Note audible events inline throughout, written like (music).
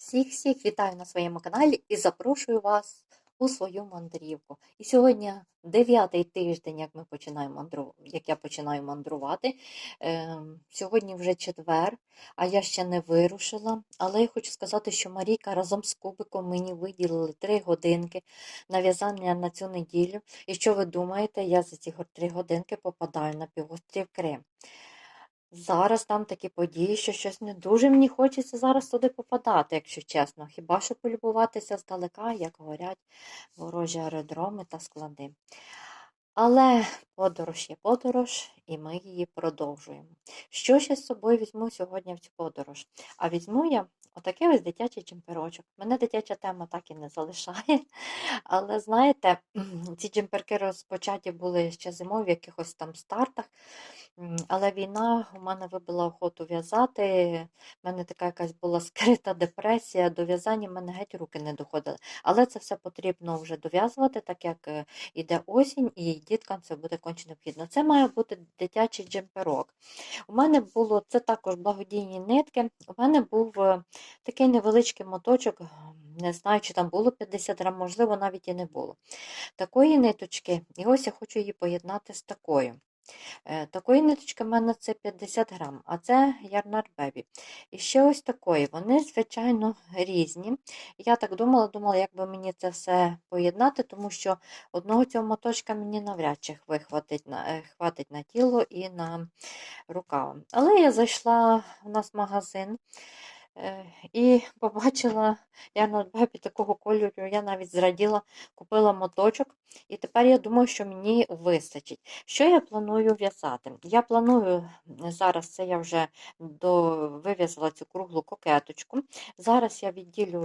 Всіх-всіх вітаю на своєму каналі і запрошую вас у свою мандрівку. І сьогодні дев'ятий тиждень, як ми починаємо мандру... як я починаю мандрувати. Ем, сьогодні вже четвер, а я ще не вирушила. Але я хочу сказати, що Марійка разом з Кубиком мені виділили три годинки на в'язання на цю неділю. І що ви думаєте, я за ці три годинки попадаю на півострів Крим. Зараз там такі події, що щось не дуже мені хочеться зараз туди попадати, якщо чесно. Хіба що полюбуватися здалека, як говорять ворожі аеродроми та склади. Але подорож є подорож, і ми її продовжуємо. Що ще з собою візьму сьогодні в цю подорож? А візьму я отакий ось дитячий джемперочок. Мене дитяча тема так і не залишає. (laughs) Але знаєте, (clears throat) ці джемперки розпочаті були ще зимою в якихось там стартах. Але війна у мене вибила охоту в'язати. У мене така якась була (laughs) скрита депресія. До в'язання в мене геть руки не доходили. Але це все потрібно вже дов'язувати, так як е, іде осінь, і діткам це буде конче необхідно. Це має бути дитячий джемперок. У мене було це також благодійні нитки. У мене був е, такий невеличкий моточок. Не знаю, чи там було 50 грам, можливо, навіть і не було. Такої ниточки, і ось я хочу її поєднати з такою. Е, Такої ниточки в мене це 50 грам, а це Ярнар Бебі. І ще ось такої. Вони, звичайно, різні. Я так думала, думала, як би мені це все поєднати, тому що одного цього моточка мені навряд чи хватить на, е, хватить на тіло і на рукав. Але я зайшла в нас в магазин. Е, І побачила я на бебі такого кольору, я навіть зраділа, купила моточок, і тепер я думаю, що мені вистачить. Що я планую в'язати? Я планую, зараз це я вже до, вив'язала цю круглу кокеточку. Зараз я відділю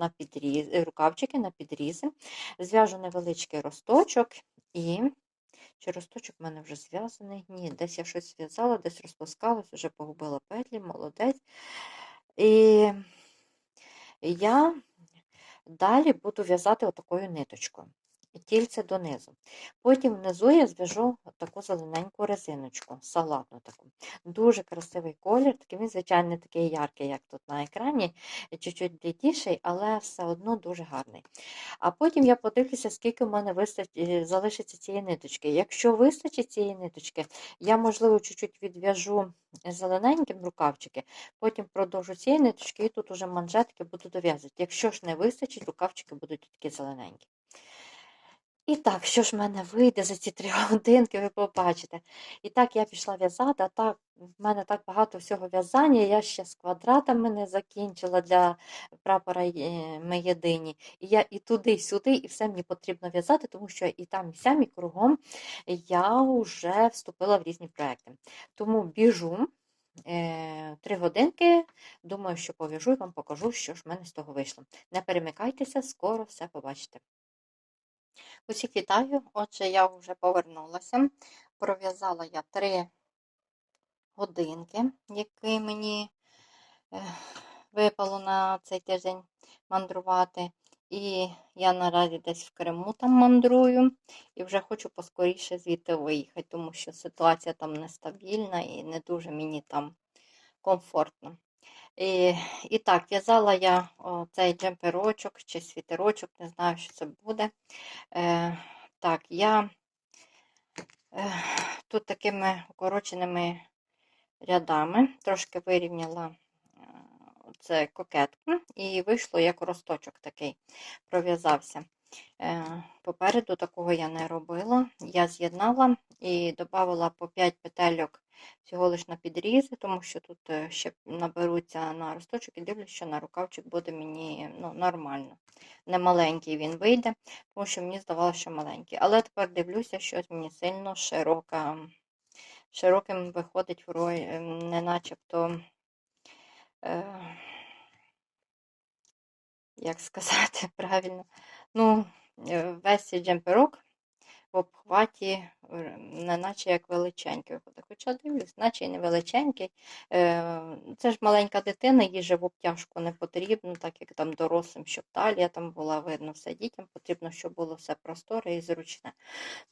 на підріз, рукавчики на підрізи, зв'яжу невеличкий росточок і. Чи росточок в мене вже зв'язаний? Ні, десь я щось зв'язала, десь розпускалась, вже погубила петлі, молодець. І я далі буду в'язати отакою ниточкою. Тільце донизу. Потім внизу я зв'яжу таку зелененьку резиночку, салатну таку. Дуже красивий колір, такий він, звичайно, не такий яркий, як тут на екрані, чуть-чуть блідіший, але все одно дуже гарний. А потім я подивлюся, скільки в мене вистачить, залишиться цієї ниточки. Якщо вистачить цієї ниточки, я, можливо, чуть-чуть відв'яжу зелененьким рукавчики, потім продовжу цієї ниточки і тут уже манжетки буду дов'язувати. Якщо ж не вистачить, рукавчики будуть такі зелененькі. І так, що ж в мене вийде за ці три (laughs) годинки, ви побачите. І так я пішла в'язати, а так в мене так багато всього в'язання. Я ще з квадратами не закінчила для прапора е, ми єдині. І я і туди, і сюди, і все мені потрібно в'язати, тому що і там, і сям, і кругом я вже вступила в різні проекти. Тому біжу. е, Три годинки, думаю, що пов'яжу і вам покажу, що ж в мене з того вийшло. Не перемикайтеся, скоро все побачите. Усіх вітаю. Отже, я вже повернулася. Пров'язала я три годинки, які мені е, випало на цей тиждень мандрувати. І я наразі десь в Криму там мандрую і вже хочу поскоріше звідти виїхати, тому що ситуація там нестабільна і не дуже мені там комфортно. І, і так, в'язала я цей джемперочок чи світерочок, не знаю, що це буде. Е, так, я е, тут такими укороченими рядами трошки вирівняла е, це кокетку, і вийшло як росточок такий пров'язався. Е, Попереду такого я не робила. Я з'єднала і додала по 5 петельок всього лиш на підрізи, тому що тут е, ще наберуться на росточок і дивлюсь, що на рукавчик буде мені ну, нормально. Не маленький він вийде, тому що мені здавалося, що маленький. Але тепер дивлюся, що мені сильно широка, широким виходить в рой, е, не начебто. Е, як сказати (laughs) правильно, ну, е, весь цей джемперок в обхваті, не наче як величенький. Хоча дивлюсь, наче і не величенький. Е, Це ж маленька дитина, їй же в обтяжку не потрібно, так як там дорослим, щоб талія там була видно все дітям, потрібно, щоб було все просторе і зручне.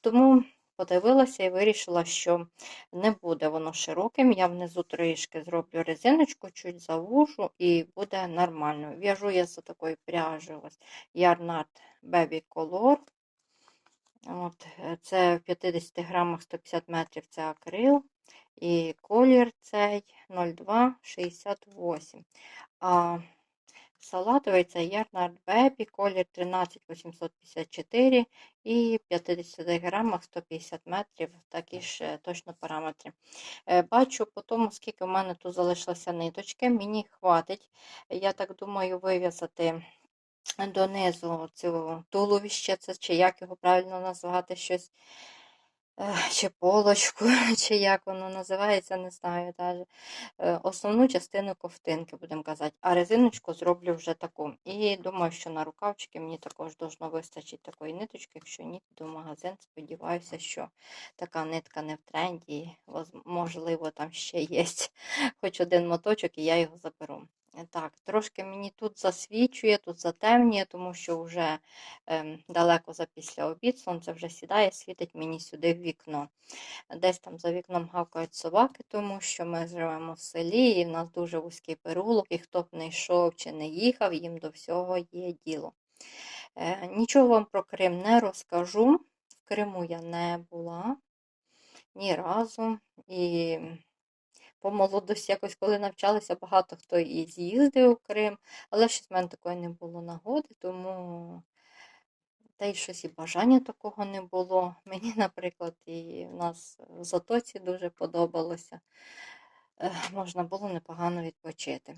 Тому подивилася і вирішила, що не буде воно широким. Я внизу трішки зроблю резиночку, чуть завужу і буде нормально. В'яжу я за такою пряжею ось Yarnart Baby Color. От, е, це в 50 грамах 150 метрів це акрил. І колір цей 0268. А салатовий це Ярнард Бебі, колір 13854 і в 50 грамах 150 метрів, такі ж е, точно параметри. Е, Бачу по тому, скільки в мене тут залишилося ниточки, мені хватить, я так думаю, вив'язати донизу цю туловище, це чи як його правильно назвати щось. Е, Чи полочку, (laughs) чи як воно називається, не знаю навіть. Основну частину ковтинки, будемо казати, а резиночку зроблю вже таку. І думаю, що на рукавчики мені також должно вистачити такої ниточки. Якщо ні, то в магазин сподіваюся, що така нитка не в тренді, можливо, там ще (laughs) є хоч один моточок, і я його заберу. Е, Так, трошки мені тут засвічує, тут затемнює, тому що вже ем, далеко за після обід сонце вже сідає, світить мені сюди в вікно. Десь там за вікном гавкають собаки, тому що ми живемо в селі, і в нас дуже вузький перулок, і хто б не йшов чи не їхав, їм до всього є діло. Е, нічого вам про Крим не розкажу. В Криму я не була ні разу. І по молодості, якось коли навчалися, багато хто і з'їздив у Крим, але щось в мене такої не було нагоди, тому та й щось і бажання такого не було. (laughs) Мені, наприклад, і в нас в Затоці дуже подобалося. Е, Можна було непогано відпочити.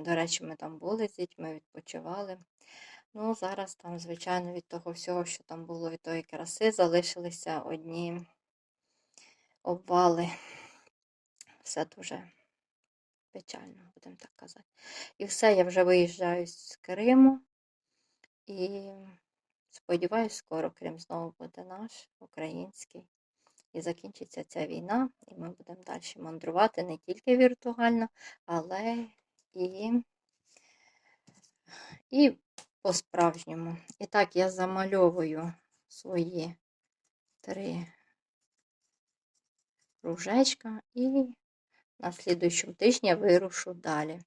До речі, ми там були з дітьми, відпочивали. Ну, зараз там, звичайно, від того всього, що там було від тої краси, залишилися одні обвали. Все дуже печально, будемо так казати. І все, я вже виїжджаю з Криму. І сподіваюсь, скоро Крим знову буде наш, український. І закінчиться ця війна, і ми будемо далі мандрувати не тільки віртуально, але і, і по-справжньому. І так, я замальовую свої три кружечка і на слідуючому тижні вирушу далі.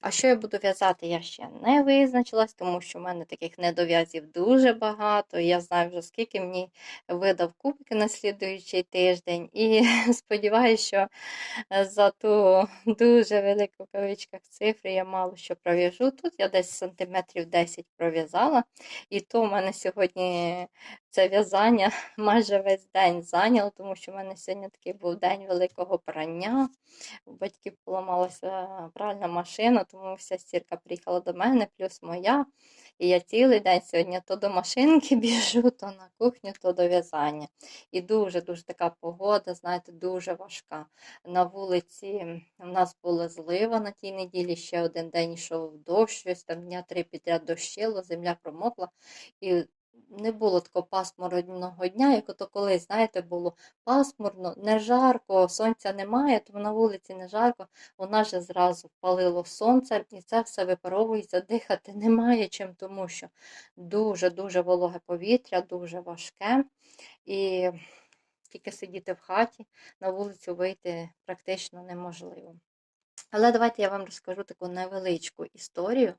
А що я буду в'язати, я ще не визначилась, тому що в мене таких недов'язів дуже багато. Я знаю вже, скільки мені видав кубики на слідуючий тиждень. І (laughs) сподіваюся, що за ту дуже велику в кавичках цифру я мало що пров'яжу. Тут я десь сантиметрів 10 пров'язала. І то в мене сьогодні це в'язання (laughs) майже весь день зайняло, тому що в мене сьогодні такий був день великого прання. У батьків поламалася пральна машина, тому вся стірка приїхала до мене, плюс моя. І я цілий день сьогодні то до машинки (laughs) біжу, то на кухню, то до в'язання. І дуже-дуже така погода, знаєте, дуже важка. На вулиці в нас була злива на тій неділі, ще один день йшов дощ, щось там дня три підряд дощило, земля промокла. І не було такого пасмурного дня, як ото колись, знаєте, було пасмурно, не жарко, сонця немає, тому на вулиці не жарко, вона ж зразу палило сонце, і це все випаровується, дихати (laughs) немає чим, тому що дуже-дуже вологе повітря, дуже важке. І тільки сидіти в хаті, на вулицю вийти практично неможливо. Але давайте я вам розкажу таку невеличку історію.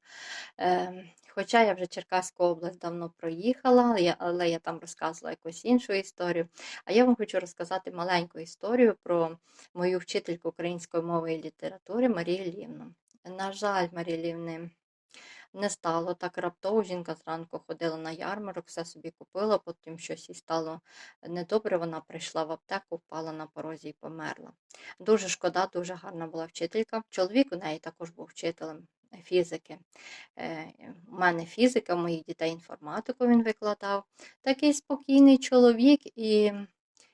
Хоча я вже Черкаську область давно проїхала, але я там розказувала якусь іншу історію. А я вам хочу розказати маленьку історію про мою вчительку української мови і літератури Марію Лівну. На жаль, Марії Лівни не стало так раптово. Жінка зранку ходила на ярмарок, все собі купила, потім щось їй стало недобре. Вона прийшла в аптеку, впала на порозі і померла. Дуже шкода, дуже гарна була вчителька. Чоловік у неї також був вчителем фізики. Е, У мене фізика, у моїх дітей інформатику він викладав. Такий спокійний чоловік і.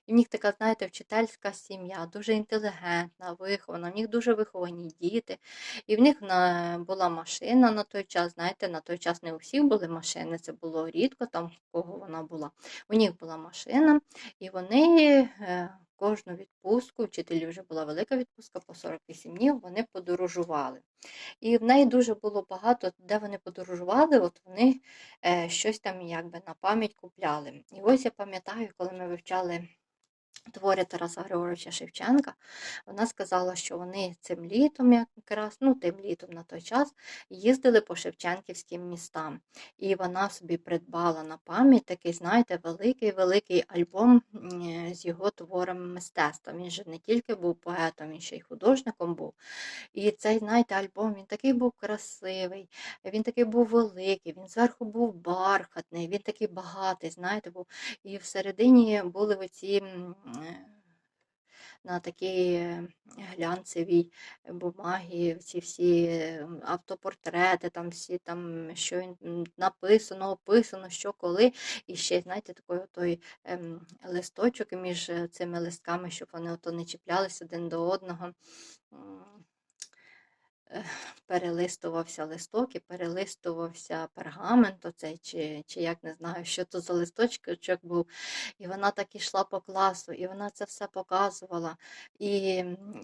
В них така, знаєте, вчительська сім'я, дуже інтелігентна, вихована, в них дуже виховані діти. І в них була машина на той час. Знаєте, на той час не у всіх були машини, це було рідко, там в кого вона була. У них була машина, і вони е, кожну відпустку, вчителі вже була велика відпустка по 48 днів, вони подорожували. І в неї дуже було багато, де вони подорожували, от вони е, щось там якби на пам'ять купляли. І ось я пам'ятаю, коли ми вивчали твори Тараса Григоровича Шевченка. Вона сказала, що вони цим літом, якраз, ну тим літом на той час, їздили по Шевченківським містам. І вона собі придбала на пам'ять такий, знаєте, великий-великий альбом з його творами мистецтва. Він же не тільки був поетом, він ще й художником був. І цей, знаєте, альбом він такий був красивий, він такий був великий, він зверху був бархатний, він такий багатий, знаєте, був. І всередині були оці на такій е, глянцевій бумагі, ці всі е, автопортрети, там всі там, що написано, описано, що коли. І ще, знаєте, такий той ем, листочок між е, цими листками, щоб вони ото не чіплялись один до одного. Перелистувався листок і перелистувався пергамент оцей, чи, чи як не знаю, що то за листочок був. І вона так ішла по класу, і вона це все показувала. І,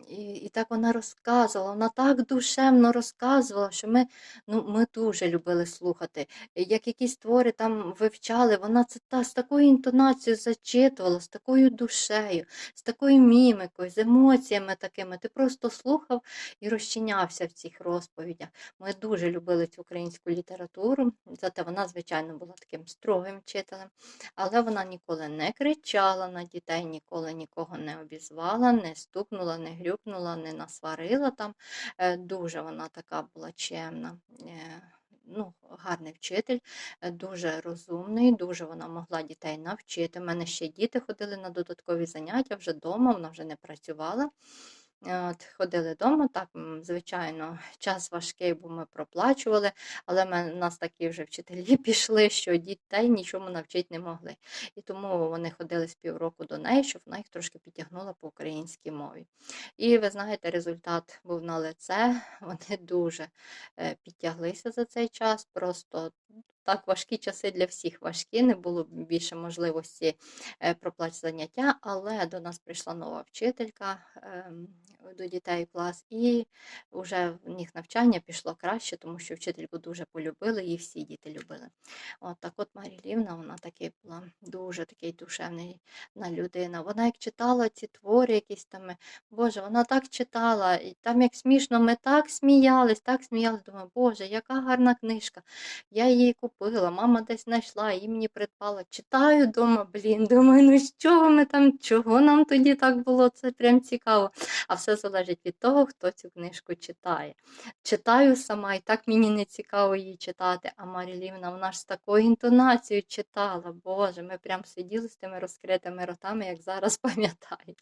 і, і так вона розказувала, вона так душевно розказувала, що ми, ну, ми дуже любили слухати. Як якісь твори там вивчали, вона це та, з такою інтонацією зачитувала, з такою душею, з такою мімикою, з емоціями такими. Ти просто слухав і розчинявся в цих розповідях. Ми дуже любили цю українську літературу, зате вона, звичайно, була таким строгим вчителем, але вона ніколи не кричала на дітей, ніколи нікого не обізвала, не стукнула, не грюкнула, не насварила там. Е, Дуже вона така була чемна. е, Ну, гарний вчитель, е, дуже розумний, дуже вона могла дітей навчити. У мене ще діти ходили на додаткові заняття вже вдома, вона вже не працювала. Е, От, ходили вдома, так, звичайно, (laughs) час важкий, бо ми проплачували, але в нас такі вже вчителі (laughs) пішли, що дітей нічому навчити не могли. І тому вони ходили з півроку до неї, щоб вона їх трошки підтягнула по українській мові. І ви знаєте, результат був на лице. (laughs) Вони дуже е, підтяглися за цей час. Просто так важкі часи для всіх важкі, не було більше можливості е, проплач заняття, але до нас прийшла нова вчителька ем, до дітей клас, і вже в них навчання пішло краще, тому що вчительку дуже полюбили і всі діти любили. От так от Марія Лівна, вона таки була дуже такий душевний на людина. Вона як читала ці твори, якісь там, Боже, вона так читала, і там як смішно, ми так сміялись, так сміялись. Думаю, Боже, яка гарна книжка. Я її купила, мама десь знайшла, її мені придбала. Читаю вдома, блін, думаю, ну з чого ми там, чого нам тоді так було? Це прям цікаво. А все залежить від того, хто цю книжку читає. Читаю сама, і так мені не цікаво її читати. А Марілівна, вона ж з такою інтонацією читала. Боже, ми прям сиділи з тими розкритими ротами, як зараз (laughs) пам'ятаю.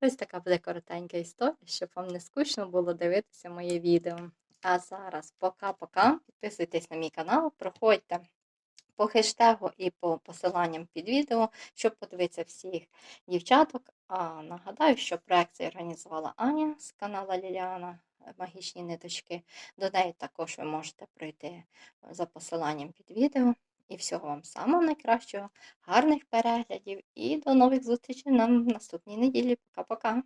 Ось така буде коротенька історія, щоб вам не скучно було дивитися моє відео. А зараз пока-пока. Підписуйтесь на мій канал, проходьте по хештегу і по посиланням під відео, щоб подивитися всіх дівчаток. А нагадаю, що проект цей організувала Аня з каналу Ліліана Магічні ниточки. До неї також ви можете пройти за посиланням під відео. І всього вам самого найкращого, гарних переглядів і до нових зустрічей на наступній неділі. Пока-пока!